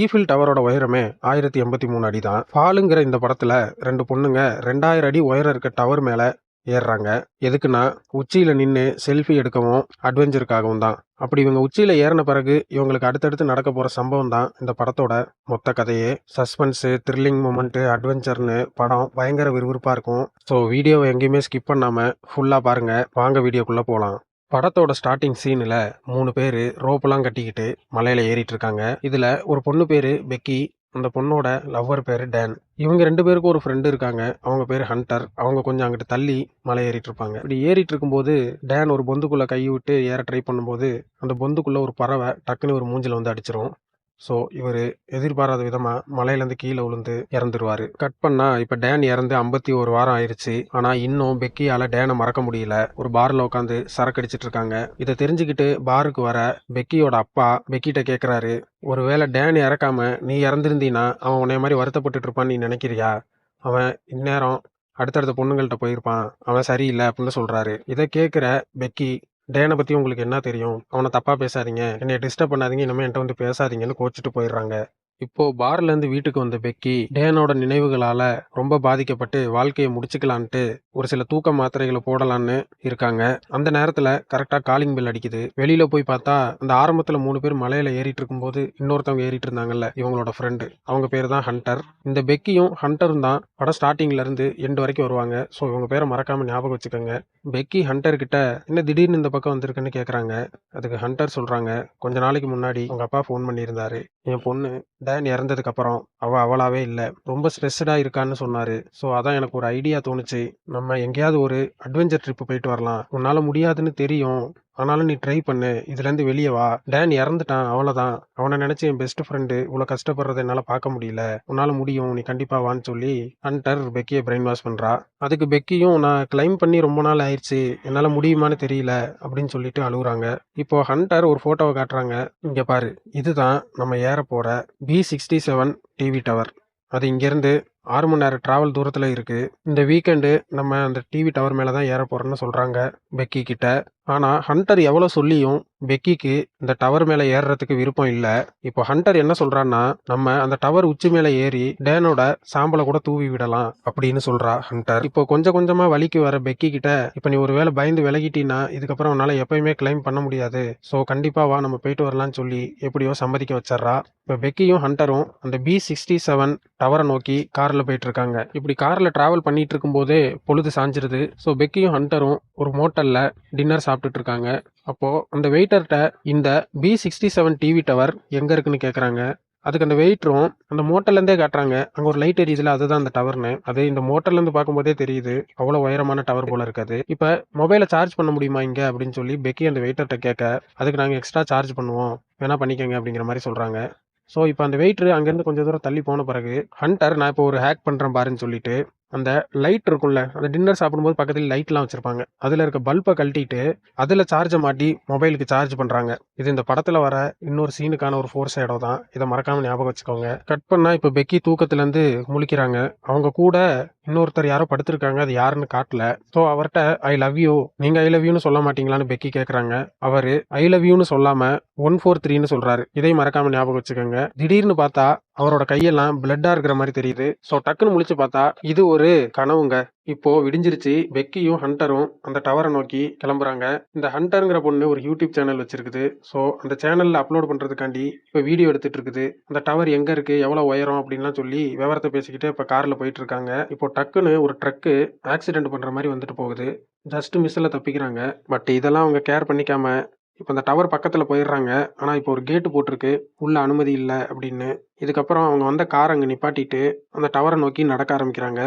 Eiffel டவரோட உயரமே ஆயிரத்தி எண்பத்தி மூணு அடி தான் ஃபாலுங்கிற இந்த படத்துல ரெண்டு பொண்ணுங்க ரெண்டாயிரம் அடி உயரம் இருக்க டவர் மேல ஏறுறாங்க. எதுக்குன்னா உச்சியில நின்று செல்ஃபி எடுக்கவும் அட்வென்ச்சருக்காகவும் தான். அப்படி இவங்க உச்சியில ஏறின பிறகு இவங்களுக்கு அடுத்தடுத்து நடக்க போற சம்பவம் தான் இந்த படத்தோட மொத்த கதையே. சஸ்பென்ஸு த்ரில்லிங் மூமெண்ட்டு அட்வென்ச்சர்னு படம் பயங்கர விறுவிறுப்பா இருக்கும். ஸோ வீடியோவை எங்கேயுமே ஸ்கிப் பண்ணாம ஃபுல்லா பாருங்க. வாங்க வீடியோக்குள்ள போகலாம் படத்தோட ஸ்டார்டிங் சீனில் மூணு பேர் ரோப்பெல்லாம் கட்டிக்கிட்டு மலையில் ஏறிட்டு இருக்காங்க இதில் ஒரு பொண்ணு பேர் பெக்கி அந்த பொண்ணோட லவ்வர் பேர் டேன் இவங்க ரெண்டு பேருக்கும் ஒரு ஃப்ரெண்டு இருக்காங்க. அவங்க பேர் ஹண்டர் அவங்க கொஞ்சம் அங்கிட்ட தள்ளி மலை ஏறிட்டு இருப்பாங்க இப்படி ஏறிட்டு இருக்கும்போது டேன் ஒரு பொந்துக்குள்ளே கை விட்டு ஏற ட்ரை பண்ணும்போது அந்த பொந்துக்குள்ளே ஒரு பறவை டக்குன்னு ஒரு மூஞ்சில் வந்து அடிச்சிரும். ஸோ இவர் எதிர்பாராத விதமாக மலையிலேருந்து கீழே விழுந்து இறந்துருவாரு. கட் பண்ணால் இப்போ டேன் இறந்து ஐம்பத்தி ஒரு வாரம் ஆயிடுச்சு ஆனால் இன்னும் பெக்கியால் டேனை மறக்க முடியல. ஒரு பாரில் உட்காந்து சரக்கு அடிச்சிட்டு இருக்காங்க. இதை தெரிஞ்சுக்கிட்டு பாருக்கு வர பெக்கியோட அப்பா பெக்கிட்ட கேட்குறாரு ஒருவேளை டேன் இறக்காம நீ இறந்துருந்தீன்னா அவன் உன்னைய மாதிரி வருத்தப்பட்டு இருப்பான்னு நீ நினைக்கிறியா? அவன் இந்நேரம் அடுத்தடுத்த பொண்ணுங்கள்கிட்ட போயிருப்பான். அவன் சரியில்லை அப்படின்னு சொல்கிறாரு இதை கேட்குற பெக்கி டேனை பற்றி உங்களுக்கு என்ன தெரியும்? அவனை தப்பாக பேசாதீங்க. என்னை டிஸ்டர்ப் பண்ணாதீங்க. இனிமே என்கிட்ட வந்து பேசாதீங்கன்னு கோச்சிட்டு போயிடுறாங்க. இப்போ பார்ல இருந்து வீட்டுக்கு வந்த பெக்கி டேனோட நினைவுகளால ரொம்ப பாதிக்கப்பட்டு வாழ்க்கையை முடிச்சுக்கலான்ட்டு ஒரு சில தூக்க மாத்திரைகளை போடலான்னு இருக்காங்க. அந்த நேரத்துல கரெக்டா காலிங் பெல் அடிக்குது. வெளியில போய் பார்த்தா அந்த ஆரம்பத்துல மூணு பேர் மலையில ஏறிட்டு இருக்கும்போது இன்னொருத்தவங்க ஏறிட்டு இருந்தாங்கல்ல இவங்களோட ஃப்ரெண்டு அவங்க பேர் தான் ஹண்டர் இந்த பெக்கியும் ஹண்டரும் தான் படம் ஸ்டார்டிங்ல இருந்து எண்டு வரைக்கும் வருவாங்க. ஸோ இவங்க பேரை மறக்காம ஞாபகம் வச்சுக்கோங்க. பெக்கி ஹண்டர் கிட்ட என்ன திடீர்னு இந்த பக்கம் வந்திருக்குன்னு கேக்குறாங்க? அதுக்கு ஹண்டர் சொல்றாங்க கொஞ்ச நாளைக்கு முன்னாடி உங்க அப்பா ஃபோன் பண்ணியிருந்தாரு. என் பொண்ணு டேன் இறந்ததுக்கு அப்புறம் அவ அவளாவே இல்லை. ரொம்ப ஸ்ட்ரெஸ்டா இருக்கான்னு சொன்னாரு. ஸோ அதான் எனக்கு ஒரு ஐடியா தோணுச்சு. நம்ம எங்கேயாவது ஒரு அட்வென்ச்சர் ட்ரிப் போயிட்டு வரலாம். உன்னால முடியாதுன்னு தெரியும். ஆனாலும் நீ ட்ரை பண்ணு. இதுலேருந்து வெளியே வா. டேன் இறந்துட்டான். அவ்வளோதான் அவனை நினச்சி என் பெஸ்ட் ஃப்ரெண்டு இவ்வளோ கஷ்டப்படுறத என்னால் பார்க்க முடியல. உன்னால் முடியும். நீ கண்டிப்பாக வான்னு சொல்லி ஹண்டர் பெக்கியை பிரெயின் வாஷ் பண்ணுறா அதுக்கு பெக்கியும் நான் கிளைம் பண்ணி ரொம்ப நாள் ஆயிடுச்சு. என்னால் முடியுமான்னு தெரியல அப்படின்னு சொல்லிட்டு அழுகுறாங்க. இப்போ ஹண்டர் ஒரு ஃபோட்டோவை காட்டுறாங்க. இங்கே பாரு. இதுதான் நம்ம ஏற போகிற B sixty seven TV tower அது இங்கேருந்து ஆறு மணி நேரம் டிராவல் தூரத்தில் இருக்குது இந்த வீக்கெண்டு நம்ம அந்த டிவி டவர் மேலே தான் ஏற போகிறோன்னு சொல்கிறாங்க பெக்கி கிட்ட. ஆனால் ஹண்டர் எவ்வளோ சொல்லியும் பெக்கிக்கு இந்த டவர் மேலே ஏறுறதுக்கு விருப்பம் இல்லை. இப்போ ஹண்டர் என்ன சொல்கிறான்னா நம்ம அந்த டவர் உச்சி மேலே ஏறி டேனோட சாம்பலை கூட தூவி விடலாம் அப்படின்னு சொல்கிறா ஹண்டர். இப்போ கொஞ்சம் கொஞ்சமாக வலிக்கு வர பெக்கி கிட்ட இப்போ நீ ஒரு வேளை பயந்து விலகிட்டீன்னா இதுக்கப்புறம் உன்னால் எப்பயுமே கிளைம் பண்ண முடியாது. ஸோ கண்டிப்பாக வா நம்ம போயிட்டு வரலாம்னு சொல்லி எப்படியோ சம்மதிக்க வச்சிட்றா. இப்போ பெக்கியும் ஹண்டரும் அந்த பி சிக்ஸ்டி செவன் டவரை நோக்கி காரில் போயிட்டு இருக்காங்க இப்படி காரில் ட்ராவல் பண்ணிட்டு இருக்கும்போதே பொழுது சாஞ்சிருது. ஸோ பெக்கியும் ஹண்டரும் ஒரு மோட்டலில் டின்னர் சாப்பிட்டுட்டு இருக்காங்க அப்போ அந்த வெயிட்டர்கிட்ட இந்த B sixty seven TV tower எங்க இருக்குன்னு கேட்குறாங்க அதுக்கு அந்த வெயிட்டரும் அந்த மோட்டர்லேருந்தே காட்டுறாங்க. அங்கே ஒரு லைட் எரியுதுல அதுதான் அந்த டவர்னு அது இந்த மோட்டர்லேருந்து பார்க்கும்போதே தெரியுது. அவ்வளோ உயரமான டவர் போல இருக்காது. இப்போ மொபைலை சார்ஜ் பண்ண முடியுமா இங்கே? அப்படின்னு சொல்லி பெக்கி அந்த வெயிட்டர்கிட்ட கேட்க அதுக்கு நாங்கள் எக்ஸ்ட்ரா சார்ஜ் பண்ணுவோம். வேணா பண்ணிக்கோங்க அப்படிங்கிற மாதிரி சொல்கிறாங்க ஸோ இப்போ அந்த வெயிட்ரு அங்கேருந்து கொஞ்சம் தூரம் தள்ளி போன பிறகு ஹண்டர் நான் இப்போ ஒரு ஹேக் பண்ணுறேன் பாருன்னு சொல்லிட்டு அந்த லைட் இருக்கும்ல அந்த டின்னர் சாப்பிடும்போது பக்கத்தில் லைட்லாம் வச்சிருப்பாங்க. அதில் இருக்க பல்பை கழட்டிட்டு அதில் சார்ஜை மாட்டி மொபைலுக்கு சார்ஜ் பண்ணுறாங்க இது இந்த படத்தில் வர இன்னொரு சீனுக்கான ஒரு ஃபோர்ஸ் இடம் தான் இதை மறக்காமல் ஞாபகம் வச்சுக்கோங்க. கட் பண்ணால் இப்போ பெக்கி தூக்கத்துலேருந்து முழிக்கிறாங்க. அவங்க கூட இன்னொருத்தர் யாரோ படுத்திருக்காங்க அது யாருன்னு காட்டல. ஸோ அவர்கிட்ட ஐ லவ் யூ நீங்க ஐ லவ் யூன்னு சொல்ல மாட்டீங்களான்னு பெக்கி கேட்குறாங்க அவர் ஐ லவ் யூன்னு சொல்லாம ஒன் ஃபோர் த்ரீன்னு சொல்றாரு. இதை மறக்காம ஞாபகம் வச்சுக்கோங்க. திடீர்னு பார்த்தா அவரோட கையெல்லாம் பிளட்டா இருக்கிற மாதிரி தெரியுது. ஸோ டக்குன்னு முழிச்சு பார்த்தா இது ஒரு கனவுங்க. இப்போ விடிஞ்சிருச்சு பெக்கியும் ஹண்டரும் அந்த டவரை நோக்கி கிளம்புறாங்க. இந்த ஹண்டருங்கிற பொண்ணு ஒரு யூடியூப் சேனல் வச்சிருக்குது. ஸோ அந்த சேனல்ல அப்லோட் பண்றதுக்காண்டி இப்போ வீடியோ எடுத்துட்டு இருக்குது. அந்த டவர் எங்க இருக்கு எவ்வளவு உயரம் அப்படின்லாம் சொல்லி விவரத்தை பேசிக்கிட்டு இப்போ கார்ல போயிட்டு இருக்காங்க. இப்போ டக்குன்னு ஒரு ட்ரக்கு ஆக்சிடென்ட் பண்ற மாதிரி வந்துட்டு போகுது. ஜஸ்ட் மிஸ்ஸில் தப்பிக்கிறாங்க. பட் இதெல்லாம் அவங்க கேர் பண்ணிக்காம இப்போ அந்த டவர் பக்கத்தில் போயிடுறாங்க. ஆனால் இப்போ ஒரு கேட்டு போட்டிருக்கு. உள்ள அனுமதி இல்லை அப்படின்னு. இதுக்கப்புறம் அவங்க வந்த கார் அங்கே நிப்பாட்டிட்டு அந்த டவரை நோக்கி நடக்க ஆரம்பிக்கிறாங்க.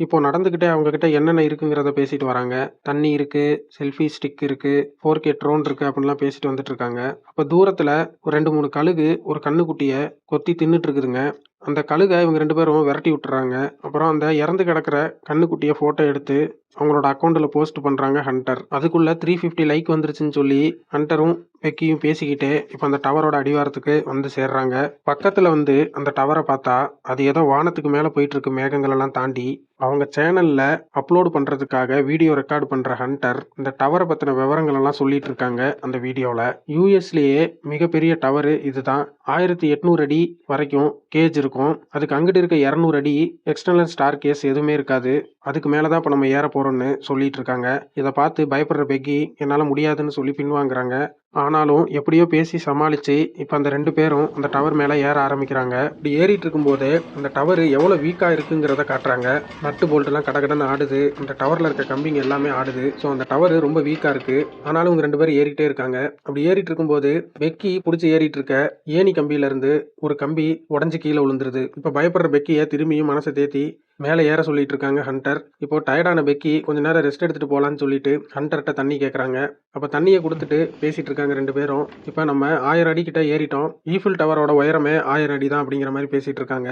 இப்போ நடந்துக்கிட்டே அவங்க கிட்ட என்னென்ன இருக்குங்கிறத பேசிட்டு வராங்க. தண்ணி இருக்கு செல்ஃபி ஸ்டிக் இருக்கு ஃபோர் கே ட்ரோன் இருக்கு அப்படின்லாம் பேசிட்டு வந்துட்டு இருக்காங்க. அப்போ தூரத்தில் ஒரு ரெண்டு மூணு கழுகு ஒரு கண்ணுக்குட்டியை கொத்தி தின்னுட்டு இருக்குதுங்க. அந்த கழுகை இவங்க ரெண்டு பேரும் விரட்டி விட்டுறாங்க. அப்புறம் அந்த இறந்து கிடக்கிற கண்ணுக்குட்டியை ஃபோட்டோ எடுத்து அவங்களோட அக்கௌண்ட்டில் போஸ்ட் பண்ணுறாங்க ஹண்டர் அதுக்குள்ளே த்ரீ ஃபிஃப்டி லைக் வந்துருச்சுன்னு சொல்லி ஹண்டரும் பெக்கியும் பேசிக்கிட்டே இப்போ அந்த டவரோட அடிவாரத்துக்கு வந்து சேர்றாங்க. பக்கத்தில் வந்து அந்த டவரை பார்த்தா அது ஏதோ வானத்துக்கு மேலே போயிட்டு இருக்கு மேகங்களெல்லாம் தாண்டி அவங்க சேனலில் அப்லோடு பண்ணுறதுக்காக வீடியோ ரெக்கார்டு பண்ணுற ஹண்டர் இந்த டவரை பற்றின விவரங்கள் எல்லாம் சொல்லிட்டு இருக்காங்க அந்த வீடியோவில் யூஎஸ்லேயே மிகப்பெரிய டவரு இதுதான் ஆயிரத்தி எட்நூறு அடி வரைக்கும் கேஜ் இருக்கும். அதுக்கு அங்கிட்டு இருக்க இரநூறு அடி எக்ஸ்டர்னல் ஸ்டார் கேஸ் எதுவுமே இருக்காது. அதுக்கு மேலே தான் இப்போ நம்ம ஏற போகிறோம்னு சொல்லிட்டு இருக்காங்க. இதை பார்த்து பயப்படுற பெக்கி என்னால் முடியாதுன்னு சொல்லி பின்வாங்குறாங்க. ஆனாலும் எப்படியோ பேசி சமாளித்து இப்போ அந்த ரெண்டு பேரும் அந்த டவர் மேலே ஏற ஆரம்பிக்கிறாங்க. இப்படி ஏறிட்டு இருக்கும்போது அந்த டவர் எவ்வளோ வீக்காக இருக்குங்கிறத காட்டுறாங்க. நட்டு போல்ட்டுலாம் கடகடன்னு ஆடுது. அந்த டவரில் இருக்க கம்பிங்க எல்லாமே ஆடுது. ஸோ அந்த டவர் ரொம்ப வீக்காக இருக்குது ஆனாலும் இவங்க ரெண்டு பேரும் ஏறிட்டே இருக்காங்க. அப்படி ஏறிட்டு இருக்கும்போது பெக்கி பிடிச்சி ஏறிட்டு இருக்க ஏணி கம்பியிலேருந்து ஒரு கம்பி உடஞ்சி கீழே விழுந்துருது. இப்போ பயப்படுற பெக்கியை திரும்பியும் மனசை தேத்தி மேலே ஏற சொல்லிட்டு இருக்காங்க ஹண்டர். இப்போ டயர்டான பெக்கி கொஞ்ச நேரம் ரெஸ்ட் எடுத்துட்டு போகலான்னு சொல்லிட்டு ஹண்டர்கிட்ட தண்ணி கேட்குறாங்க அப்போ தண்ணியை கொடுத்துட்டு பேசிட்டு இருக்காங்க ரெண்டு பேரும். இப்போ நம்ம ஆயிரம் அடி கிட்ட ஏறிட்டோம். ஈஃபில் டவரோட உயரமே ஆயிரம் அடி தான் அப்படிங்கிற மாதிரி பேசிட்டு இருக்காங்க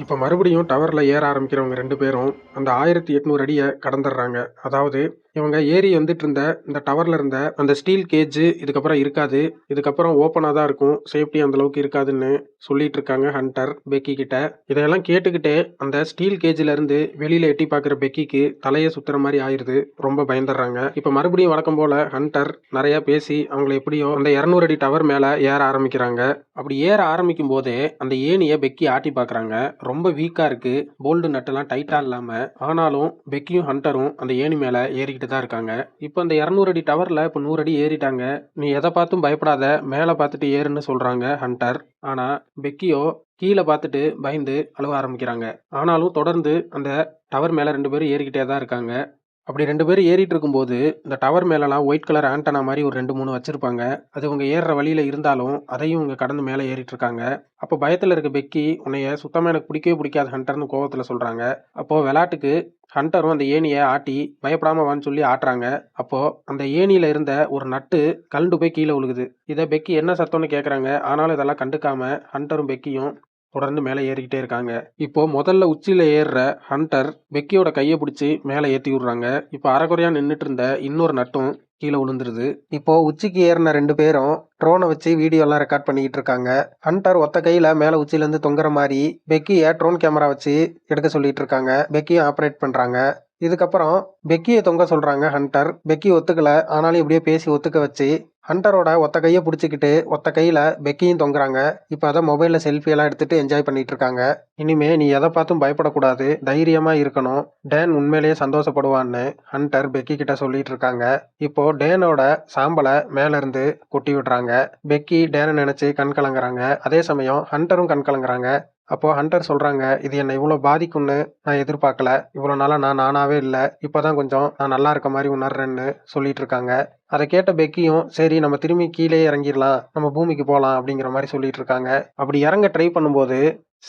இப்போ மறுபடியும் டவரில் ஏற ஆரம்பிக்கிறவங்க ரெண்டு பேரும் அந்த ஆயிரத்தி எட்நூறு அடியை கடந்துடுறாங்க அதாவது இவங்க ஏறி வந்துட்டு இருந்த இந்த டவர்ல இருந்த அந்த ஸ்டீல் கேஜ் இதுக்கப்புறம் இருக்காது. இதுக்கப்புறம் ஓப்பனாக தான் இருக்கும். சேஃப்டி அந்த அளவுக்கு இருக்காதுன்னு சொல்லிட்டு இருக்காங்க ஹண்டர் பெக்கி கிட்ட. இதையெல்லாம் கேட்டுக்கிட்டே அந்த ஸ்டீல் கேஜ்ல இருந்து வெளியில எட்டி பார்க்குற பெக்கிக்கு தலையை சுத்துற மாதிரி ஆயிருது. ரொம்ப பயந்துடுறாங்க. இப்போ மறுபடியும் வழக்கம் போல ஹண்டர் நிறைய பேசி அவங்களை எப்படியோ அந்த இரநூறு அடி டவர் மேலே ஏற ஆரம்பிக்கிறாங்க. அப்படி ஏற ஆரம்பிக்கும் போதே அந்த ஏணியை பெக்கி ஆட்டி பார்க்குறாங்க. ரொம்ப வீக்காக இருக்கு. போல்டு நட்டெல்லாம் டைட்டாக இல்லாமல் ஆனாலும் பெக்கியும் ஹண்டரும் அந்த ஏணி மேலே ஏறிக்கிட்டு தான் இருக்காங்க. இப்போ அந்த இரநூறு அடி டவரில் இப்போ நூறு அடி ஏறிட்டாங்க. நீ எதை பார்த்தும் பயப்படாத மேலே பார்த்துட்டு ஏறுன்னு சொல்கிறாங்க ஹண்டர் ஆனால் பெக்கியோ கீழே பார்த்துட்டு பயந்து அழுவ ஆரம்பிக்கிறாங்க. ஆனாலும் தொடர்ந்து அந்த டவர் மேலே ரெண்டு பேரும் ஏறிக்கிட்டே தான் இருக்காங்க. அப்படி ரெண்டு பேரும் ஏறிட்டு இருக்கும்போது இந்த டவர் மேலலாம் ஒயிட் கலர் ஆண்டனா மாதிரி ஒரு ரெண்டு மூணு வச்சிருப்பாங்க. அது இவங்க ஏறுற வழியில இருந்தாலும் அதையும் இவங்க கடந்து மேலே ஏறிட்டு இருக்காங்க. அப்போ பயத்தில் இருக்க பெக்கி உன்னைய சுத்தமாக எனக்கு பிடிக்கவே பிடிக்காது ஹண்டர்னு கோவத்தில் சொல்கிறாங்க அப்போது விளாட்டுக்கு ஹண்டரும் அந்த ஏணியை ஆட்டி பயப்படாம வான்னு சொல்லி ஆட்டுறாங்க. அப்போ அந்த ஏணியில இருந்த ஒரு நட்டு கலண்டு போய் கீழே விழுகுது. இதை பெக்கி என்ன சத்தம்னு கேட்குறாங்க ஆனாலும் இதெல்லாம் கண்டுக்காம ஹண்டரும் பெக்கியும் தொடர்ந்து மேலே ஏறிக்கிட்டே இருக்காங்க. இப்போ முதல்ல உச்சியில ஏறுற ஹண்டர் பெக்கியோட கையை பிடிச்சி மேலே ஏற்றி விடுறாங்க இப்போ அரைக்குறையா நின்றுட்டு இருந்த இன்னொரு நட்டும் கீழே விழுந்துருது. இப்போ உச்சிக்கு ஏறின ரெண்டு பேரும் ட்ரோனை வச்சு வீடியோலாம் ரெக்கார்ட் பண்ணிக்கிட்டு இருக்காங்க. ஹண்டர் ஒத்த கையில மேல உச்சிலேருந்து தொங்குற மாதிரி பெக்கியை ட்ரோன் கேமரா வச்சு எடுக்க சொல்லிட்டு இருக்காங்க. பெக்கியும் ஆப்ரேட் பண்றாங்க. இதுக்கப்புறம் பெக்கியை தொங்க சொல்றாங்க ஹண்டர். பெக்கி ஒத்துக்கல. ஆனாலும் இப்படியே பேசி ஒத்துக்க வச்சு ஹண்டரோட ஒத்த கையை பிடிச்சிக்கிட்டு ஒத்த கையில பெக்கியும் தொங்குறாங்க. இப்போ அதை மொபைல்ல செல்ஃபி எல்லாம் எடுத்துட்டு என்ஜாய் பண்ணிட்டு இருக்காங்க. இனிமே நீ எதை பார்த்தும் பயப்படக்கூடாது. தைரியமா இருக்கணும். டேன் உண்மையிலேயே சந்தோஷப்படுவான்னு ஹண்டர் பெக்கி கிட்ட சொல்லிட்டு இருக்காங்க. இப்போ டேனோட சாம்பலை மேல இருந்து கொட்டி விடுறாங்க. பெக்கி டேனை நினைச்சு கண் கலங்குறாங்க. அதே சமயம் ஹண்டரும் கண் கலங்குறாங்க. அப்போது ஹண்டர் சொல்கிறாங்க இது என்னை இவ்வளோ பாதிக்கும்னு நான் எதிர்பார்க்கல. இவ்வளோ நாளாக நான் நானாவே இல்லை. இப்போ தான் கொஞ்சம் நான் நல்லா இருக்க மாதிரி உணர்றேன்னு சொல்லிட்டு இருக்காங்க. அதை கேட்ட பெக்கியும் சரி நம்ம திரும்பி கீழே இறங்கிடலாம். நம்ம பூமிக்கு போகலாம் அப்படிங்கிற மாதிரி சொல்லிட்டு இருக்காங்க. அப்படி இறங்க ட்ரை பண்ணும்போது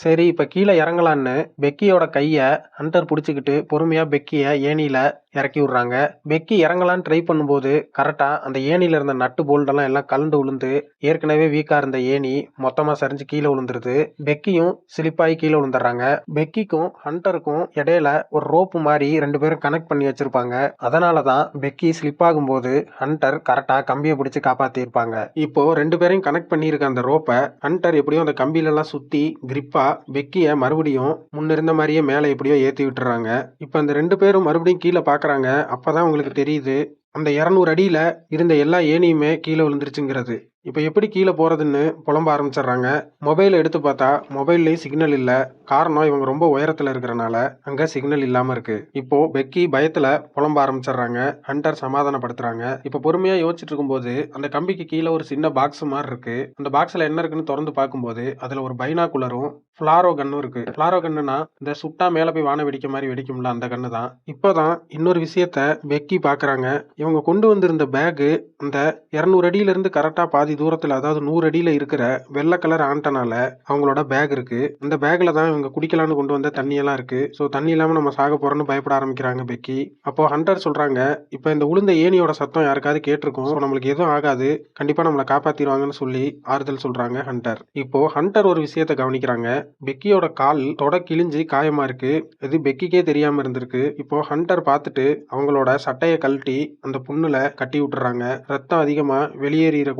சரி இப்போ கீழே இறங்கலான்னு பெக்கியோட கையை ஹண்டர் பிடிச்சிக்கிட்டு பொறுமையாக பெக்கியை ஏணியில் இறக்கி விட்றாங்க. பெக்கி இறங்கலான்னு ட்ரை பண்ணும்போது கரெக்டாக அந்த ஏணியில் இருந்த நட்டு போல்டெல்லாம் எல்லாம் கலந்து விழுந்து ஏற்கனவே வீக்காக இருந்த ஏணி மொத்தமாக சரிஞ்சு கீழே விழுந்துருது பெக்கியும் ஸ்லிப்பாகி கீழே விழுந்துடுறாங்க பெக்கிக்கும் ஹண்டருக்கும் இடையில ஒரு ரோப்பு மாதிரி ரெண்டு பேரும் கனெக்ட் பண்ணி வச்சிருப்பாங்க. அதனால தான் பெக்கி ஸ்லிப் ஆகும்போது ஹண்டர் கரெக்டாக கம்பியை பிடிச்சி காப்பாற்றிருப்பாங்க இப்போ ரெண்டு பேரையும் கனெக்ட் பண்ணியிருக்க அந்த ரோப்பை ஹண்டர் எப்படியும் அந்த கம்பியிலலாம் சுற்றி கிரிப்பாக பெக்கியை மறுபடியும் முன்னிருந்த மாதிரியே மேலே எப்படியோ ஏற்றி விட்டுறாங்க. இப்போ அந்த ரெண்டு பேரும் மறுபடியும் கீழே பார்க்க பார்க்குறாங்க. அப்போ தான் உங்களுக்கு தெரியுது. அந்த இரநூறு அடியில் இருந்த எல்லா ஏணியுமே கீழே விழுந்துருச்சுங்கிறது. இப்போ எப்படி கீழே போகிறதுன்னு புலம்ப ஆரம்பிச்சிடுறாங்க. மொபைலை எடுத்து பார்த்தா மொபைல்லையும் சிக்னல் இல்லை. காரணம் இவங்க ரொம்ப உயரத்தில் இருக்கிறனால அங்கே சிக்னல் இல்லாமல் இருக்குது இப்போது பெக்கி பயத்தில் புலம்ப ஆரம்பிச்சிடுறாங்க. ஹண்டர் சமாதானப்படுத்துகிறாங்க இப்போ பொறுமையாக யோசிச்சுட்டு இருக்கும்போது அந்த கம்பிக்கு கீழே ஒரு சின்ன பாக்ஸ் மாதிரி இருக்குது அந்த பாக்ஸில் என்ன இருக்குன்னு திறந்து பார்க்கும்போது அதில் ஒரு பைனாகுலரும் ஃப்ளாரோ கன்னும் இருக்குது ஃப்ளாரோ கன்னுனா இந்த சுட்டா மேலே போய் வான வெடிக்க மாதிரி வெடிக்கும்ல அந்த கன்று தான். இப்போ தான் இன்னொரு விஷயத்த பெக்கி பார்க்குறாங்க. இவங்க கொண்டு வந்திருந்த பேகு அந்த இரநூறு அடியிலேருந்து கரெக்டாக பாதி பாதி தூரத்தில் அதாவது நூறு அடியில் இருக்கிற வெள்ளை கலர் ஆண்டனால அவங்களோட பேக் இருக்கு. அந்த பேக்ல தான் இவங்க குடிக்கலான்னு கொண்டு வந்த தண்ணியெல்லாம் இருக்கு. ஸோ தண்ணி இல்லாமல் நம்ம சாக போறோம்னு பயப்பட ஆரம்பிக்கிறாங்க பெக்கி. அப்போ ஹண்டர் சொல்றாங்க இப்போ இந்த உளுந்த ஏணியோட சத்தம் யாருக்காவது கேட்டிருக்கோம். நம்மளுக்கு எதுவும் ஆகாது. கண்டிப்பா நம்மளை காப்பாத்திடுவாங்கன்னு சொல்லி ஆறுதல் சொல்றாங்க ஹண்டர் இப்போ ஹண்டர் ஒரு விஷயத்தை கவனிக்கிறாங்க. பெக்கியோட கால் தொட கிழிஞ்சு காயமா இருக்கு. இது பெக்கிக்கே தெரியாம இருந்திருக்கு. இப்போ ஹண்டர் பார்த்துட்டு அவங்களோட சட்டையை கழட்டி அந்த புண்ணுல கட்டி விட்டுறாங்க. ரத்தம் அதிகமா வெளியேறிட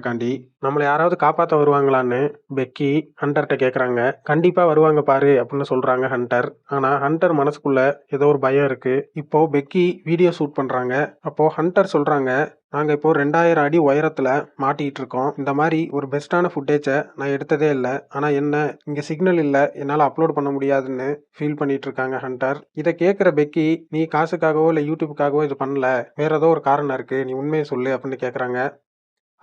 கூடாதுங்கிறக்காண்டி நம்மளை யாராவது காப்பாத்த வருவாங்களான்னு பெக்கி ஹண்டர்கிட்ட கேக்குறாங்க. கண்டிப்பா வருவாங்க பாரு அப்படின்னு சொல்றாங்க ஹண்டர். ஆனா ஹண்டர் மனசுக்குள்ள ஏதோ ஒரு பயம் இருக்கு. இப்போ பெக்கி வீடியோ ஷூட் பண்றாங்க. அப்போ ஹண்டர் சொல்றாங்க நாங்கள் இப்போ ரெண்டாயிரம் அடி உயரத்தில் மாட்டிகிட்டு இருக்கோம். இந்த மாதிரி ஒரு பெஸ்ட்டான ஃபுட்டேஜை நான் எடுத்ததே இல்லை. ஆனால் என்ன இங்கே சிக்னல் இல்லை. என்னால் அப்லோட் பண்ண முடியாதுன்னு ஃபீல் பண்ணிட்டு இருக்காங்க ஹண்டர். இதை கேட்குற பெக்கி நீ காசுக்காகவோ இல்லை யூடியூப்புக்காகவோ இது பண்ணல. வேற ஏதோ ஒரு காரணம் இருக்குது நீ உண்மையை சொல்லு அப்படின்னு கேட்குறாங்க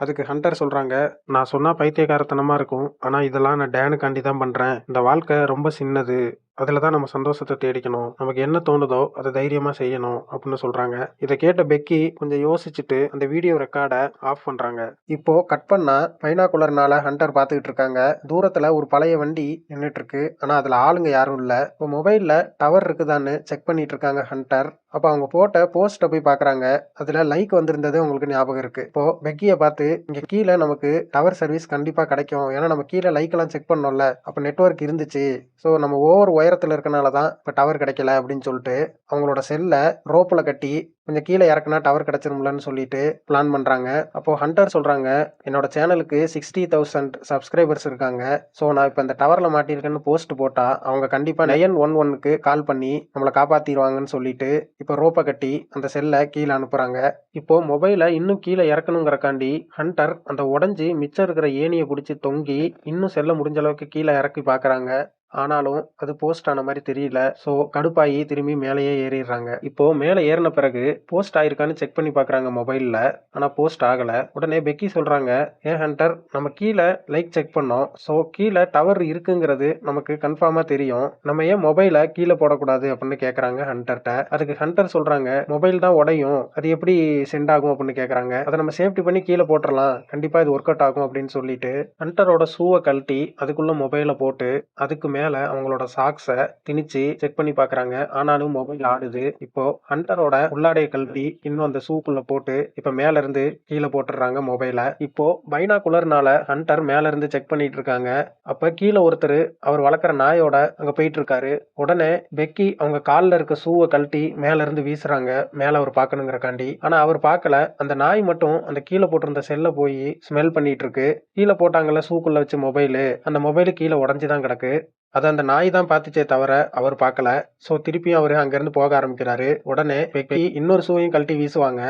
அதுக்கு ஹண்டர் சொல்கிறாங்க நான் சொன்னால் பைத்தியக்காரத்தனமாக இருக்கும். ஆனால் இதெல்லாம் நான் டேனுக்காண்டி தான் பண்ணுறேன் இந்த வாழ்க்கை ரொம்ப சின்னது. அதில் தான் நம்ம சந்தோஷத்தை தேடிக்கணும். நமக்கு என்ன தோணுதோ அதை தைரியமாக செய்யணும் அப்படின்னு சொல்கிறாங்க இதை கேட்ட பெக்கி கொஞ்சம் யோசிச்சுட்டு அந்த வீடியோ ரெக்கார்டை ஆஃப் பண்ணுறாங்க இப்போ கட் பண்ணால் பைனாகுலர்னால ஹண்டர் பார்த்துக்கிட்டு இருக்காங்க. தூரத்தில் ஒரு பழைய வண்டி நின்றுட்டுருக்கு ஆனால் அதில் ஆளுங்க யாரும் இல்லை. இப்போ மொபைலில் டவர் இருக்குதான்னு செக் பண்ணிட்டு இருக்காங்க ஹண்டர். அப்போ அவங்க போட்ட போஸ்ட்டை போய் பார்க்குறாங்க அதில் லைக் வந்திருந்தது உங்களுக்கு ஞாபகம் இருக்குது இப்போ பெக்கியை பார்த்து இங்கே கீழே நமக்கு டவர் சர்வீஸ் கண்டிப்பாக கிடைக்கும். ஏன்னா நம்ம கீழே லைக்கெல்லாம் செக் பண்ணோம்ல. அப்போ நெட்வொர்க் இருந்துச்சு. ஸோ நம்ம ஓவர் உயரத்தில் இருக்கனால தான் இப்போ டவர் கிடைக்கல அப்படின்னு சொல்லிட்டு அவங்களோட செல்லை ரோப்பில் கட்டி கொஞ்சம் கீழே இறக்குனா டவர் கிடச்சிரும்லன்னு சொல்லிட்டு பிளான் பண்ணுறாங்க அப்போது ஹண்டர் சொல்கிறாங்க என்னோட சேனலுக்கு சிக்ஸ்டி தௌசண்ட் சப்ஸ்கிரைபர்ஸ் இருக்காங்க. ஸோ நான் இப்போ இந்த டவரில் மாட்டியிருக்கேன்னு போஸ்ட் போட்டால் அவங்க கண்டிப்பாக நயன் ஒன் ஒன்னுக்கு கால் பண்ணி நம்மளை காப்பாற்றிடுவாங்கன்னு சொல்லிட்டு இப்போ ரோப்பை கட்டி அந்த செல்லை கீழே அனுப்புகிறாங்க இப்போது மொபைலை இன்னும் கீழே இறக்கணுங்கிறக்காண்டி ஹண்டர் அந்த உடஞ்சி மிச்சம் இருக்கிற ஏணியை பிடிச்சி தொங்கி இன்னும் செல்ல முடிஞ்ச அளவுக்கு கீழே இறக்கி பார்க்குறாங்க ஆனாலும் அது போஸ்ட் ஆன மாதிரி தெரியல. ஸோ கடுப்பாகி திரும்பி மேலேயே ஏறிடுறாங்க. இப்போ மேலே ஏறின பிறகு போஸ்ட் ஆயிருக்கான்னு செக் பண்ணி பார்க்குறாங்க மொபைலில் ஆனால் போஸ்ட் ஆகலை. உடனே பெக்கி சொல்கிறாங்க ஏன் ஹண்டர் நம்ம கீழே லைக் செக் பண்ணோம். ஸோ கீழே டவர் இருக்குங்கிறது நமக்கு கன்ஃபார்மாக தெரியும். நம்ம ஏன் மொபைலை கீழே போடக்கூடாது? அப்படின்னு கேட்குறாங்க ஹண்டர்கிட்ட அதுக்கு ஹண்டர் சொல்கிறாங்க மொபைல் தான் உடையும். அது எப்படி சென்ட் ஆகும்? அப்படின்னு கேட்குறாங்க அதை நம்ம சேஃப்டி பண்ணி கீழே போட்டுடலாம் கண்டிப்பாக இது ஒர்க் அவுட் ஆகும். அப்படின்னு சொல்லிட்டு ஹண்டரோட ஷூவை கழட்டி அதுக்குள்ளே மொபைலை போட்டு அதுக்கு மேலே அவங்களோட சாக்ஸை திணிச்சு செக் பண்ணி பார்க்குறாங்க ஆனாலும் மொபைல் ஆடுது. இப்போ ஹண்டரோட உள்ளாடைய கல்வி இன்னும் அந்த ஷூக்குள்ள போட்டு இப்போ மேல இருந்து கீழே போட்டுடுறாங்க மொபைலை இப்போ பைனாகுலர்னால ஹண்டர் மேல இருந்து செக் பண்ணிட்டு இருக்காங்க. அப்ப கீழே ஒருத்தர் அவர் வளர்க்குற நாயோட அங்க போயிட்டு இருக்காரு. உடனே பெக்கி அவங்க காலில் இருக்க ஷூவை கழட்டி மேல இருந்து வீசுறாங்க. மேல அவர் பார்க்கணுங்கிறக்காண்டி ஆனா அவர் பார்க்கல அந்த நாய் மட்டும் அந்த கீழே போட்டிருந்த செல்லை போய் ஸ்மெல் பண்ணிட்டு இருக்கு. கீழே போட்டாங்கல்ல ஷூக்குள்ள வச்சு மொபைலு அந்த மொபைலு கீழே உடஞ்சி தான் கிடக்கு. அதை அந்த நாய் தான் பார்த்துச்சே தவிர அவர் பார்க்கல. ஸோ திருப்பியும் அவர் அங்கேருந்து போக ஆரம்பிக்கிறாரு. உடனே வெக்கி இன்னொரு ஷூவையும் கழட்டி வீசுவாங்க.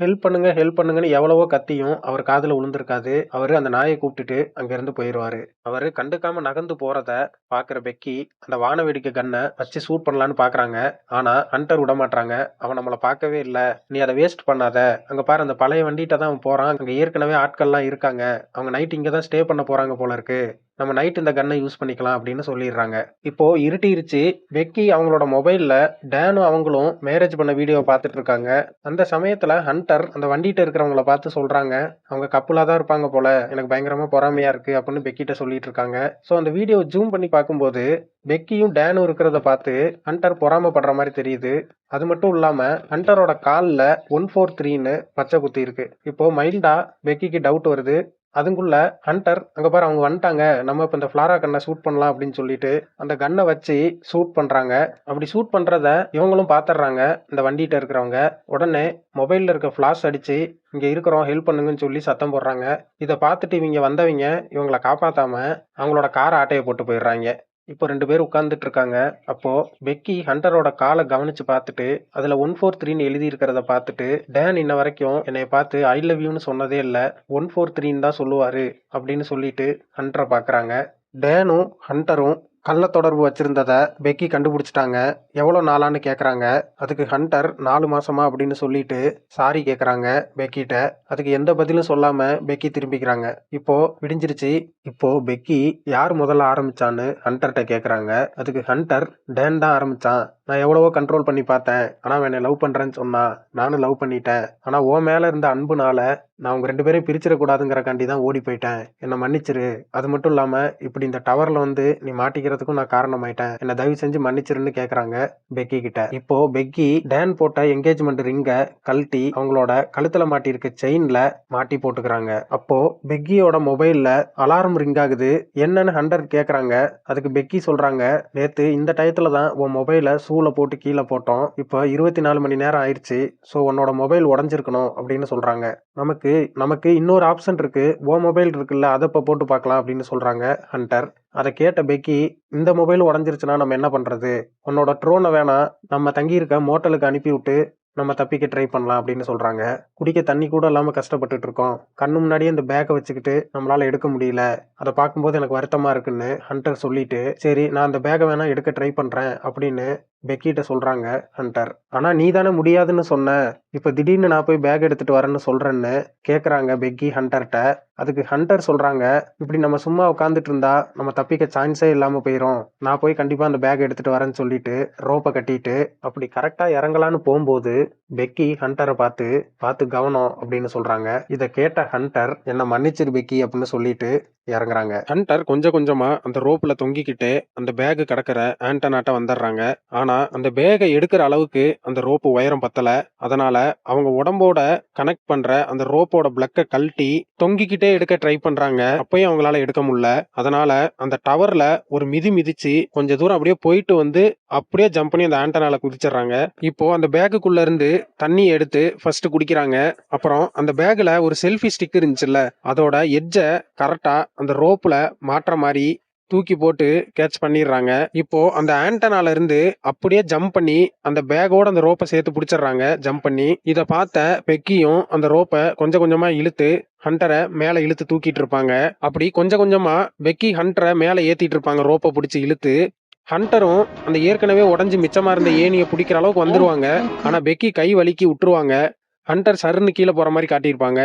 ஹெல்ப் பண்ணுங்க ஹெல்ப் பண்ணுங்கன்னு எவ்வளவோ கத்தியும் அவர் காதுல விழுந்திருக்காது அவர் அந்த நாயை கூப்பிட்டுட்டு அங்கேருந்து போயிடுவாரு அவர் கண்டுக்காம நகர்ந்து போறத பார்க்குற பெக்கி அந்த வான வேடிக்கை கன்னை வச்சு ஷூட் பண்ணலான்னு பார்க்குறாங்க. ஆனா ஹண்டர் விடமாட்டாங்க அவன் நம்மளை பார்க்கவே இல்லை. நீ அதை வேஸ்ட் பண்ணாத. அங்க பாரு அந்த பழைய வண்டிகிட்ட தான் அவன் போறான். அங்க ஏற்கனவே ஆட்கள்லாம் இருக்காங்க. அவங்க நைட் இங்க தான் ஸ்டே பண்ண போறாங்க போல இருக்கு. நம்ம நைட் இந்த கன்னை யூஸ் பண்ணிக்கலாம் அப்படின்னு சொல்லிடுறாங்க. இப்போ இருட்டிருச்சு வெக்கி அவங்களோட மொபைல்ல டேனும் அவங்களும் மேரேஜ் பண்ண வீடியோ பார்த்துட்டு இருக்காங்க. அந்த சமயத்துல ஹண்டர் அந்த வண்டிகிட்ட இருக்கிறவங்கள பார்த்து சொல்றாங்க அவங்க கப்புலா தான் இருப்பாங்க போல எனக்கு பயங்கரமா பொறாமையா இருக்கு அப்படின்னு பெக்கிட்ட சொல்லிட்டு இருக்காங்க. ஸோ அந்த வீடியோ ஜூம் பண்ணி பார்க்கும்போது பெக்கியும் டேனும் இருக்கிறத பார்த்து ஹண்டர் பொறாமப்படுற மாதிரி தெரியுது. அது மட்டும் இல்லாம ஹண்டரோட காலில் ஒன் ஃபோர் த்ரீன்னு பச்சை குத்தி இருக்கு. இப்போ மைல்டா பெக்கிக்கு டவுட் வருது. அதுக்குள்ள ஹண்டர் அங்க பாரு அவங்க வந்துட்டாங்க. நம்ம இப்ப இந்த ஃபிளாரா கண்ணை ஷூட் பண்ணலாம் அப்படின்னு சொல்லிட்டு அந்த கன்னை வச்சு ஷூட் பண்றாங்க. அப்படி ஷூட் பண்றத இவங்களும் பாத்துறாங்க இந்த வண்டிகிட்ட இருக்கிறவங்க. உடனே மொபைல்ல இருக்க ஃபிளாஷ் அடிச்சு இங்க இருக்கிறோம் ஹெல்ப் பண்ணுங்கன்னு சொல்லி சத்தம் போடுறாங்க. இதை பார்த்துட்டு இவங்க வந்தவங்க இவங்களை காப்பாத்தாம அவங்களோட காரை ஆட்டையை போட்டு போயிடுறாங்க. இப்போ ரெண்டு பேர் உட்கார்ந்துட்டு இருக்காங்க அப்போ பெக்கி ஹண்டரோட காலை கவனிச்சு பார்த்துட்டு அதுல ஒன் ஃபோர் த்ரீன்னு எழுதி இருக்கிறத பார்த்துட்டு டேன் இன்ன வரைக்கும் என்னை பார்த்து ஐ லவ் யூன்னு சொன்னதே இல்லை. ஒன் ஃபோர் த்ரீன்னு தான் சொல்லுவாரு அப்படின்னு சொல்லிட்டு ஹண்டரை பார்க்குறாங்க. டேனும் ஹண்டரும் கள்ள தொடர்பு வச்சிருந்ததை பெக்கி கண்டுபிடிச்சிட்டாங்க. எவ்வளோ நாளான்னு கேட்குறாங்க அதுக்கு ஹண்டர் நாலு மாசமா அப்படின்னு சொல்லிட்டு சாரி கேட்குறாங்க பெக்கிட்ட. அதுக்கு எந்த பதிலும் சொல்லாம பெக்கி திரும்பிக்கிறாங்க. இப்போ விடிஞ்சிருச்சு. இப்போ பெக்கி யார் முதல்ல ஆரம்பிச்சான்னு ஹண்டர்கிட்ட கேட்குறாங்க அதுக்கு ஹண்டர் டேன் தான் ஆரம்பிச்சான். நான் எவ்வளவோ கண்ட்ரோல் பண்ணி பார்த்தேன். ஆனால் அவன் என்னை லவ் பண்ணுறேன்னு சொன்னால் நானும் லவ் பண்ணிட்டேன். ஆனால் உன் மேலே இருந்த அன்புனால நான் உங்கள் ரெண்டு பேரையும் பிரிச்சிடக்கூடாதுங்கிறக்காண்டி தான் ஓடி போயிட்டேன். என்னை மன்னிச்சிரு. அது மட்டும் இல்லாமல் இப்படி இந்த டவரில் வந்து நீ மாட்டிக்கிறதுக்கும் நான் காரணமாயிட்டேன். என்னை தயவு செஞ்சு மன்னிச்சிருன்னு கேட்குறாங்க பெக்கி கிட்ட. இப்போ பெக்கி டேன் போட்ட என்கேஜ்மெண்ட் ரிங்கை கழட்டி அவங்களோட கழுத்தில் மாட்டியிருக்க செயினில் மாட்டி போட்டுக்கிறாங்க. அப்போ பெக்கியோட மொபைலில் அலாரம் ரிங் ஆகுது. என்னன்னு ஹண்டர் கேட்குறாங்க அதுக்கு பெக்கி சொல்கிறாங்க நேற்று இந்த டயத்தில் தான் உன் மொபைலை ஷூவில் போட்டு கீழே போட்டோம். இப்போ இருபத்தி நாலு மணி நேரம் ஆயிடுச்சு. ஸோ உன்னோட மொபைல் உடஞ்சிருக்கணும் அப்படின்னு சொல்கிறாங்க நமக்கு நமக்கு இன்னொரு ஆப்ஷன் இருக்குது ஓ மொபைல் இருக்குல்ல அதை இப்போ போட்டு பார்க்கலாம் அப்படின்னு சொல்கிறாங்க ஹண்டர் அதை கேட்ட பெக்கி இந்த மொபைல் உடஞ்சிருச்சுன்னா நம்ம என்ன பண்ணுறது உன்னோட ட்ரோனை வேணா நம்ம தங்கியிருக்க மோட்டலுக்கு அனுப்பிவிட்டு நம்ம தப்பிக்க ட்ரை பண்ணலாம் அப்படின்னு சொல்கிறாங்க குடிக்க தண்ணி கூட இல்லாமல் கஷ்டப்பட்டுட்டு இருக்கோம். கண்ணு முன்னாடியே இந்த பேக்கை வச்சுக்கிட்டு நம்மளால் எடுக்க முடியல. அதை பார்க்கும்போது எனக்கு வருத்தமாக இருக்குன்னு ஹண்டர் சொல்லிட்டு சரி நான் அந்த பேக்கை வேணால் எடுக்க ட்ரை பண்ணுறேன் அப்படின்னு பெக்கிட்ட சொல்கிறாங்க ஹண்டர். ஆனால் நீ தானே முடியாதுன்னு சொன்ன. இப்போ திடீர்னு நான் போய் பேக் எடுத்துகிட்டு வரேன்னு சொல்கிறேன்னு கேட்குறாங்க பெக்கி ஹண்டர்கிட்ட அதுக்கு ஹண்டர் சொல்கிறாங்க இப்படி நம்ம சும்மா உட்காந்துட்டு இருந்தா நம்ம தப்பிக்க சான்ஸே இல்லாமல் போயிடும் நான் போய் கண்டிப்பாக அந்த பேக் எடுத்துகிட்டு வரேன்னு சொல்லிட்டு ரோப்பை கட்டிட்டு அப்படி கரெக்டாக இறங்கலான்னு போகும்போது பெக்கி ஹண்டரை பார்த்து பார்த்து கவனம் அப்படின்னு சொல்கிறாங்க இதை கேட்ட ஹண்டர் என்னை மன்னிச்சிரு பெக்கி அப்படின்னு சொல்லிட்டு இறங்குறாங்க. ஹண்டர் கொஞ்சம் கொஞ்சமாக அந்த ரோப்பில் தொங்கிக்கிட்டு அந்த பேக் கிடக்கிற ஆண்டனாட்ட வந்துடுறாங்க. ஆனா அந்த பேகை எடுக்கிற அளவுக்கு அந்த ரோப்பு உயரம் பத்தல. அதனால அவங்க உடம்போட கனெக்ட் பண்ற அந்த ரோப்போட பிளக்க கழட்டி தொங்கிக்கிட்டே எடுக்க ட்ரை பண்றாங்க. அப்பயும் அவங்களால எடுக்க முடியல. அதனால அந்த டவர்ல ஒரு மிதி மிதிச்சு கொஞ்ச தூரம் அப்படியே போயிட்டு வந்து அப்படியே ஜம்ப் பண்ணி அந்த ஆண்டனால குதிச்சிடுறாங்க. இப்போ அந்த பேக்குக்குள்ள இருந்து தண்ணி எடுத்து ஃபர்ஸ்ட் குடிக்கிறாங்க. அப்புறம் அந்த பேக்ல ஒரு செல்ஃபி ஸ்டிக் இருந்துச்சுல்ல அதோட எட்ஜை கரெக்டா அந்த ரோப்ல மாட்டுற மாதிரி தூக்கி போட்டு கேட்ச் பண்ணிடுறாங்க. இப்போ அந்த ஆண்டனால இருந்து அப்படியே ஜம்ப் பண்ணி அந்த பேக்கோட அந்த ரோப்பை சேர்த்து பிடிச்சிடுறாங்க. ஜம்ப் பண்ணி இதை பார்த்த பெக்கியும் அந்த ரோப்பை கொஞ்சம் கொஞ்சமா இழுத்து ஹண்டரை மேலே இழுத்து தூக்கிட்டு இருப்பாங்க. அப்படி கொஞ்சம் கொஞ்சமா பெக்கி ஹண்டரை மேலே ஏத்திட்டு இருப்பாங்க. ரோப்பை பிடிச்சி இழுத்து ஹண்டரும் அந்த ஏற்கனவே உடஞ்சு மிச்சமா இருந்த ஏனியை பிடிக்கிற அளவுக்கு வந்துருவாங்க. ஆனா பெக்கி கை வலிக்கி விட்டுருவாங்க. ஹண்டர் சருன்னு கீழே போற மாதிரி காட்டியிருப்பாங்க.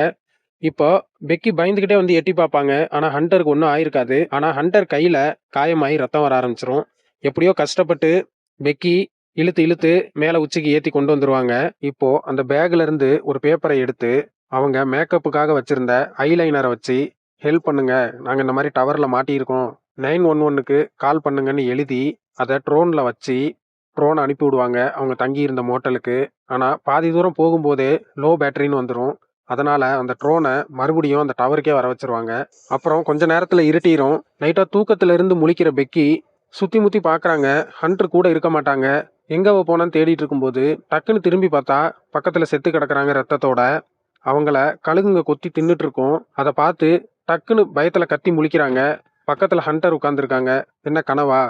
இப்போ பெக்கி பயந்துகிட்டே வந்து எட்டி பார்ப்பாங்க. ஆனா ஹண்டருக்கு ஒன்றும் ஆயிருக்காது. ஆனா ஹண்டர் கையில காயமாயி ரத்தம் வர ஆரம்பிச்சிரும். எப்படியோ கஷ்டப்பட்டு பெக்கி இழுத்து இழுத்து மேல உச்சிக்கு ஏத்தி கொண்டு வந்துருவாங்க. இப்போ அந்த பேக்ல இருந்து ஒரு பேப்பரை எடுத்து அவங்க மேக்கப்புக்காக வச்சிருந்த ஐலைனரை வச்சு ஹெல்ப் பண்ணுங்க. நாங்க இந்த மாதிரி டவர்ல மாட்டியிருக்கோம். நைன் ஒன் ஒன்னுக்கு கால் பண்ணுங்கன்னு எழுதி அதை ட்ரோன்ல வச்சு ட்ரோன் அனுப்பி விடுவாங்க அவங்க தங்கி இருந்த மோட்டலுக்கு. ஆனா பாதி தூரம் போகும்போதே லோ பேட்டரின்னு வந்துடும் அதனால் அந்த ட்ரோனை மறுபடியும் அந்த டவருக்கே வர வச்சுருவாங்க. அப்புறம் கொஞ்ச நேரத்தில் இருட்டிரும். நைட்டாக தூக்கத்திலிருந்து முழிக்கிற பெக்கி சுற்றி முத்தி பார்க்குறாங்க ஹண்ட்ரு கூட இருக்க மாட்டாங்க. எங்கே போனான்னு தேடிட்டு இருக்கும்போது டக்குன்னு திரும்பி பார்த்தா பக்கத்தில் செத்து கிடக்குறாங்க ரத்தத்தோட. அவங்கள கழுகுங்க கொத்தி தின்னுட்டு இருக்கோம். அதை பார்த்து டக்குன்னு பயத்தில் கத்தி முழிக்கிறாங்க. பக்கத்தில் ஹண்டர் உட்காந்துருக்காங்க என்ன கனவா?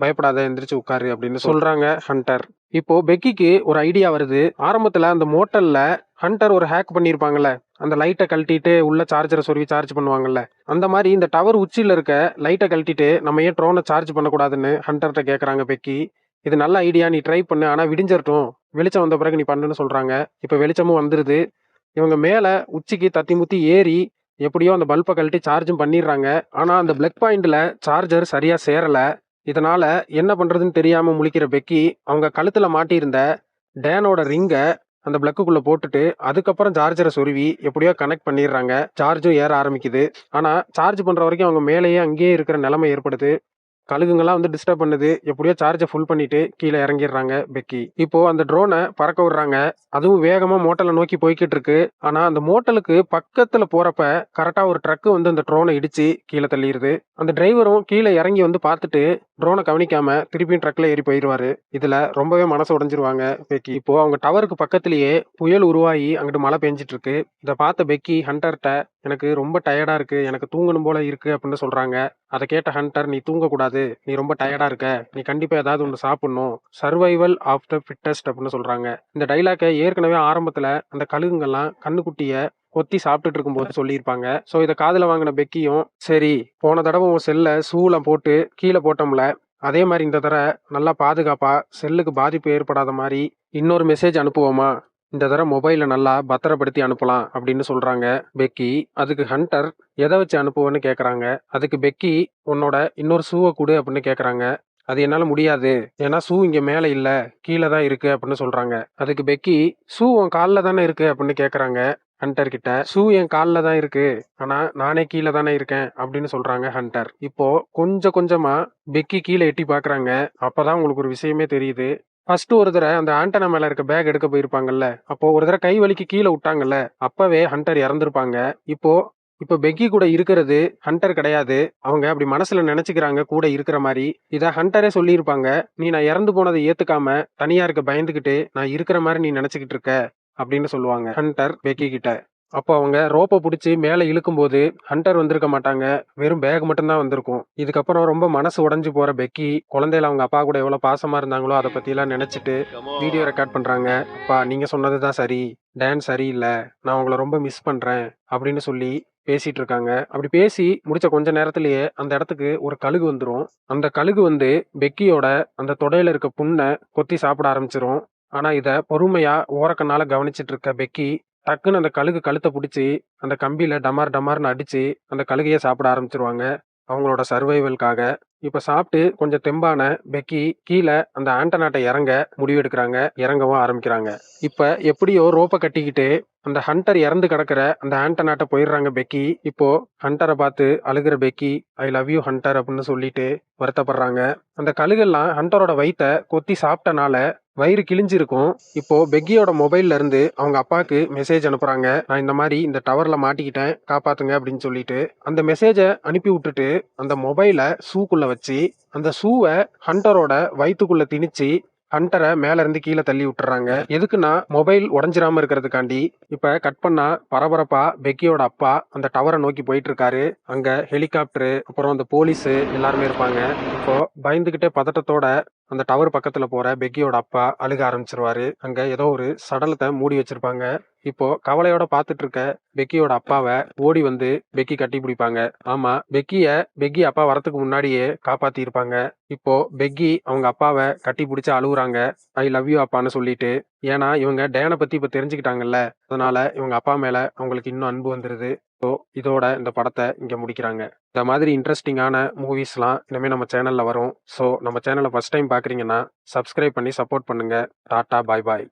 பயப்படாத எந்திரிச்சு உட்காரு அப்படின்னு சொல்கிறாங்க ஹண்டர் இப்போ பெக்கிக்கு ஒரு ஐடியா வருது. ஆரம்பத்துல அந்த மோட்டல்ல ஹண்டர் ஒரு ஹேக் பண்ணியிருப்பாங்கல்ல அந்த லைட்டை கழட்டிட்டு உள்ள சார்ஜரை சொருவி சார்ஜ் பண்ணுவாங்கல்ல. அந்த மாதிரி இந்த டவர் உச்சியில் இருக்க லைட்டை கழட்டிட்டு நம்ம ஏன் ட்ரோனை சார்ஜ் பண்ணக்கூடாதுன்னு ஹண்டர்கிட்ட கேட்குறாங்க பெக்கி. இது நல்ல ஐடியா நீ ட்ரை பண்ணு. ஆனால் விடிஞ்சிரட்டும். வெளிச்சம் வந்த பிறகு நீ பண்ணுன்னு சொல்கிறாங்க இப்போ வெளிச்சமும் வந்துடுது இவங்க மேலே உச்சிக்கு தத்தி முத்தி ஏறி எப்படியோ அந்த பல்பை கழட்டி சார்ஜும் பண்ணிடுறாங்க. ஆனால் அந்த பிளக் பாயிண்டில் சார்ஜர் சரியாக சேரலை. இதனால என்ன பண்றதுன்னு தெரியாம முழிக்கிற பெக்கி அவங்க கழுத்துல மாட்டியிருந்த டேனோட ரிங்கை அந்த பிளக்குக்குள்ள போட்டுட்டு அதுக்கப்புறம் சார்ஜரை சொருவி எப்படியோ கனெக்ட் பண்ணிடுறாங்க. சார்ஜும் ஏற ஆரம்பிக்குது. ஆனா சார்ஜ் பண்ற வரைக்கும் அவங்க மேலேயே அங்கேயே இருக்கிற நிலைமை ஏற்படுது. கழுகுங்கெல்லாம் வந்து டிஸ்டர்ப் பண்ணுது. எப்படியோ சார்ஜை ஃபுல் பண்ணிட்டு கீழே இறங்கிடுறாங்க பெக்கி. இப்போ அந்த ட்ரோனை பறக்க விடுறாங்க. அதுவும் வேகமா மோட்டலை நோக்கி போய்கிட்டு இருக்கு. ஆனா அந்த மோட்டலுக்கு பக்கத்துல போறப்ப கரெக்டா ஒரு ட்ரக் வந்து அந்த ட்ரோனை இடிச்சு கீழே தள்ளிடுது அந்த டிரைவரும் கீழே இறங்கி வந்து பார்த்துட்டு ட்ரோனை கவனிக்காம திருப்பியும் ட்ரக்ல ஏறி போயிடுவாரு இதுல ரொம்பவே மனசு உடஞ்சிருவாங்க பெக்கி. இப்போ அவங்க டவருக்கு பக்கத்திலேயே புயல் உருவாகி அங்கிட்டு மழை பெஞ்சிட்டு இருக்கு. இதை பார்த்த பெக்கி ஹண்டர்கிட்ட எனக்கு ரொம்ப டயர்டா இருக்கு. எனக்கு தூங்கணும் போல இருக்கு அப்படின்னு சொல்றாங்க. அதை கேட்ட ஹண்டர் நீ தூங்கக்கூடாது. நீ ரொம்ப டயர்டா இருக்க. நீ கண்டிப்பா ஏதாவது ஒன்று சாப்பிடணும். சர்வைவல் ஆஃப் த ஃபிட்டஸ்ட் அப்படின்னு சொல்றாங்க. இந்த டைலாக்கை ஏற்கனவே ஆரம்பத்துல அந்த கழுகுங்கள்லாம் கண்ணுக்குட்டிய கொத்தி சாப்பிட்டுட்டு இருக்கும்போது சொல்லியிருப்பாங்க. ஸோ இதை காதுல வாங்கின பெக்கியும் சரி போன தடவை உன் செல்லை சூளை போட்டு கீழே போட்டோம்ல. அதே மாதிரி இந்த தடவை நல்லா பாதுகாப்பா. செல்லுக்கு பாதிப்பு ஏற்படாத மாதிரி இன்னொரு மெசேஜ் அனுப்புவோமா? இந்த தடவை மொபைலை நல்லா பத்திரப்படுத்தி அனுப்பலாம் அப்படின்னு சொல்றாங்க பெக்கி. அதுக்கு ஹண்டர் எதை வச்சு அனுப்புவேன்னு கேக்குறாங்க. அதுக்கு பெக்கி உன்னோட இன்னொரு ஷூவை கொடு அப்படின்னு கேக்குறாங்க. அது என்னால முடியாது. ஏன்னா ஷூ இங்க மேல இல்ல கீழே தான் இருக்கு அப்படின்னு சொல்றாங்க. அதுக்கு பெக்கி ஷூ உன் காலில் தானே இருக்கு? அப்படின்னு கேக்குறாங்க ஹண்டர் கிட்ட. ஷூ என் காலில் தான் இருக்கு. ஆனா நானே கீழே தானே இருக்கேன். அப்படின்னு சொல்றாங்க ஹண்டர். இப்போ கொஞ்சம் கொஞ்சமா பெக்கி கீழே எட்டி பாக்குறாங்க. அப்பதான் உங்களுக்கு ஒரு விஷயமே தெரியுது. ஃபர்ஸ்ட் ஒரு தடவை அந்த ஆண்டனா மேல இருக்க பேக் எடுக்க போயிருப்பாங்கல்ல அப்போ ஒரு தடவை கை வலிக்கு கீழே விட்டாங்கல்ல அப்பவே ஹண்டர் இறந்திருப்பாங்க. இப்போ இப்போ பெக்கி கூட இருக்கிறது ஹண்டர் கிடையாது. அவங்க அப்படி மனசுல நினைச்சுக்கிறாங்க கூட இருக்கிற மாதிரி. இதை ஹண்டரே சொல்லியிருப்பாங்க நீ நான் இறந்து போனதை ஏத்துக்காம தனியா இருக்க பயந்துகிட்டு நான் இருக்கிற மாதிரி நீ நினைச்சுக்கிட்டு இருக்க அப்படின்னு சொல்லுவாங்க ஹண்டர் பெக்கி கிட்ட அப்போ அவங்க ரோப்பை பிடிச்சி மேலே இழுக்கும்போது ஹண்டர் வந்திருக்க மாட்டாங்க. வெறும் பேக் மட்டும்தான் வந்திருக்கும். இதுக்கப்புறம் ரொம்ப மனசு உடஞ்சி போகிற பெக்கி குழந்தையில அவங்க அப்பா கூட எவ்வளோ பாசமாக இருந்தாங்களோ அதை பற்றிலாம் நினச்சிட்டு வீடியோ ரெக்கார்ட் பண்ணுறாங்க அப்பா சொன்னது தான் சரி. டான்ஸ் சரியில்லை. நான் உங்களை ரொம்ப மிஸ் பண்ணுறேன் அப்படின்னு சொல்லி பேசிட்டு இருக்காங்க. அப்படி பேசி முடிச்ச கொஞ்ச நேரத்திலேயே அந்த இடத்துக்கு ஒரு கழுகு வந்துடும் அந்த கழுகு வந்து பெக்கியோட அந்த தொடையில இருக்க புண்ணை கொத்தி சாப்பிட ஆரம்பிச்சிரும். ஆனா இத பொறுமையா ஓரக்கண்ணால கவனிச்சிட்டு இருக்க பெக்கி டக்குன்னு அந்த கழுகு கழுத்தை பிடிச்சி அந்த கம்பியில் டமார் டமார்னு அடித்து அந்த கழுகையே சாப்பிட ஆரம்பிச்சிருவாங்க. அவங்களோட சர்வைவல்காக இப்போ சாப்பிட்டு கொஞ்சம் தெம்பான பெக்கி கீழே அந்த ஆண்டனாட்டை இறங்க முடிவெடுக்கிறாங்க. இறங்கவும் ஆரம்பிக்கிறாங்க. இப்போ எப்படியோ ரோப்பை கட்டிக்கிட்டு அந்த ஹண்டர் இறந்து கிடக்கிற அந்த ஆண்டனாட்டை போயிடுறாங்க பெக்கி. இப்போ ஹண்டரை பார்த்து அழுகிற Becky I love you Hunter அப்படின்னு சொல்லிட்டு வருத்தப்படுறாங்க. அந்த கழுகெல்லாம் ஹண்டரோட வயிற்ற கொத்தி சாப்பிட்டனால வயிறு கிழிஞ்சிருக்கும். இப்போ பெக்கியோட மொபைல்ல இருந்து அவங்க அப்பாவுக்கு மெசேஜ் அனுப்புறாங்க. நான் இந்த மாதிரி இந்த டவர்ல மாட்டிக்கிட்டேன் காப்பாத்துங்க அப்படின்னு சொல்லிட்டு அந்த மெசேஜை அனுப்பி விட்டுட்டு அந்த மொபைலை ஷூக்குள்ள வச்சு அந்த ஷூவை ஹண்டரோட வயிற்றுக்குள்ள திணிச்சு ஹண்டரை மேல இருந்து கீழே தள்ளி விட்டுறாங்க. எதுக்குன்னா மொபைல் உடஞ்சிராம இருக்கிறதுக்காண்டி இப்ப கட் பண்ணா பரபரப்பா பெக்கியோட அப்பா அந்த டவரை நோக்கி போயிட்டு இருக்காரு அங்க ஹெலிகாப்டர் அப்புறம் அந்த போலீஸ் எல்லாருமே இருப்பாங்க. இப்போ பயந்துகிட்டே பதட்டத்தோட அந்த டவர் பக்கத்துல போற பெக்கியோட அப்பா அழுக ஆரம்பிச்சிருவாரு. அங்க ஏதோ ஒரு சடலத்தை மூடி வச்சிருப்பாங்க. இப்போ கவலையோட பாத்துட்டு இருக்க பெக்கியோட அப்பாவை ஓடி வந்து பெக்கி கட்டி பிடிப்பாங்க. ஆமா பெக்கிய பெக்கி அப்பா வரதுக்கு முன்னாடியே காப்பாத்தி இருப்பாங்க இப்போ பெக்கி அவங்க அப்பாவை கட்டி பிடிச்சு அழுகுறாங்க ஐ லவ் யூ அப்பான்னு சொல்லிட்டு. ஏன்னா இவங்க டேனை பத்தி இப்ப தெரிஞ்சுக்கிட்டாங்கல்ல. அதனால இவங்க அப்பா மேல அவங்களுக்கு இன்னும் அன்பு வந்துருது. ஸோ இதோட இந்த படத்தை இங்க முடிக்கிறாங்க. இந்த மாதிரி இன்ட்ரெஸ்டிங்கான மூவிஸ்லாம் இனிமேல் நம்ம சேனல்ல வரும். ஸோ நம்ம சேனலை ஃபர்ஸ்ட் டைம் பார்க்குறீங்கன்னா சப்ஸ்கிரைப் பண்ணி சப்போர்ட் பண்ணுங்க. Tata bye bye